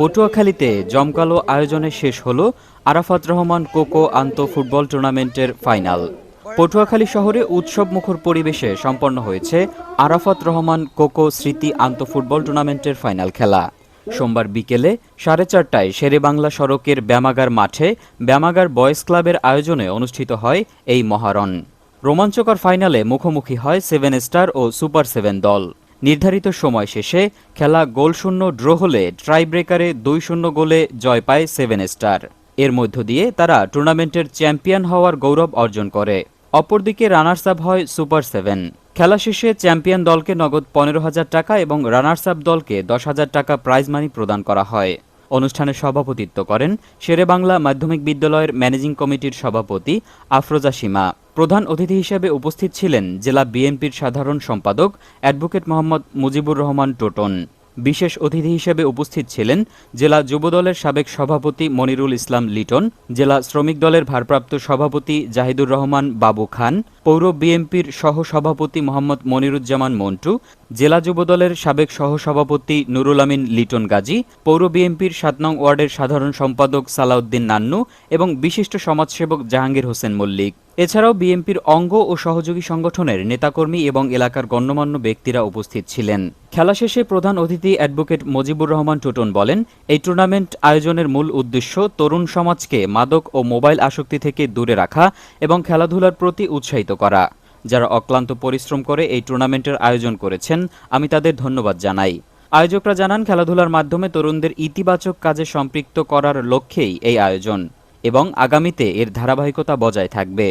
পটুয়াখালীতে জমকালো আয়োজনে শেষ হল আরাফাত রহমান কোকো আন্ত ফুটবল টুর্নামেন্টের ফাইনাল। পটুয়াখালী শহরে উৎসব মুখর পরিবেশে সম্পন্ন হয়েছে আরাফাত রহমান কোকো স্মৃতি আন্ত ফুটবল টুর্নামেন্টের ফাইনাল খেলা। সোমবার বিকেলে সাড়ে চারটায় শেরেবাংলা সড়কের ব্যামাগার মাঠে ব্যামাগার বয়েজ ক্লাবের আয়োজনে অনুষ্ঠিত হয় এই মহারণ। রোমাঞ্চকর ফাইনালে মুখোমুখি হয় সেভেন স্টার ও সুপার সেভেন দল। নির্ধারিত সময় শেষে খেলা গোলশূন্য ড্র হলে ট্রাইব্রেকারে দুই শূন্য গোলে জয় পায় সেভেন স্টার। এর মধ্য দিয়ে তারা টুর্নামেন্টের চ্যাম্পিয়ন হওয়ার গৌরব অর্জন করে। অপরদিকে রানার্স আপ হয় সুপার সেভেন। খেলা শেষে চ্যাম্পিয়ন দলকে নগদ পনেরো হাজার টাকা এবং রানার্স আপ দলকে দশ হাজার টাকা প্রাইজ মানি প্রদান করা হয়। অনুষ্ঠানে সভাপতিত্ব করেন শেরেবাংলা মাধ্যমিক বিদ্যালয়ের ম্যানেজিং কমিটির সভাপতি আফরোজা সীমা। প্রধান অতিথি হিসেবে উপস্থিত ছিলেন জেলা বিএনপির সাধারণ সম্পাদক অ্যাডভোকেট মোহাম্মদ মুজিবুর রহমান টোটন। বিশেষ অতিথি হিসেবে উপস্থিত ছিলেন জেলা যুবদলের সাবেক সভাপতি মনিরুল ইসলাম লিটন, জেলা শ্রমিক দলের ভারপ্রাপ্ত সভাপতি জাহিদুর রহমান বাবু খান, পৌর বিএনপির সহ সভাপতি মোহাম্মদ মনিরুজ্জামান মন্টু, জেলা যুবদলের সাবেক সহসভাপতি নুরুল আমিন লিটন গাজী, পৌর বিএনপির সাত নং ওয়ার্ডের সাধারণ সম্পাদক সালাউদ্দিন নান্নু এবং বিশিষ্ট সমাজসেবক জাহাঙ্গীর হোসেন মল্লিক। এছাড়াও বিএনপির অঙ্গ ও সহযোগী সংগঠনের নেতাকর্মী এবং এলাকার গণ্যমান্য ব্যক্তিরা উপস্থিত ছিলেন। খেলা শেষে প্রধান অতিথি অ্যাডভোকেট মজিবুর রহমান টুটন বলেন, এই টুর্নামেন্ট আয়োজনের মূল উদ্দেশ্য তরুণ সমাজকে মাদক ও মোবাইল আসক্তি থেকে দূরে রাখা এবং খেলাধুলার প্রতি উৎসাহিত করা। যারা অক্লান্ত পরিশ্রম করে এই টুর্নামেন্টের আয়োজন করেছেন, আমি তাদের ধন্যবাদ জানাই। আয়োজকরা জানান, খেলাধুলার মাধ্যমে তরুণদের ইতিবাচক কাজে সম্পৃক্ত করার লক্ষ্যেই এই আয়োজন এবং আগামীতে এর ধারাবাহিকতা বজায় থাকবে।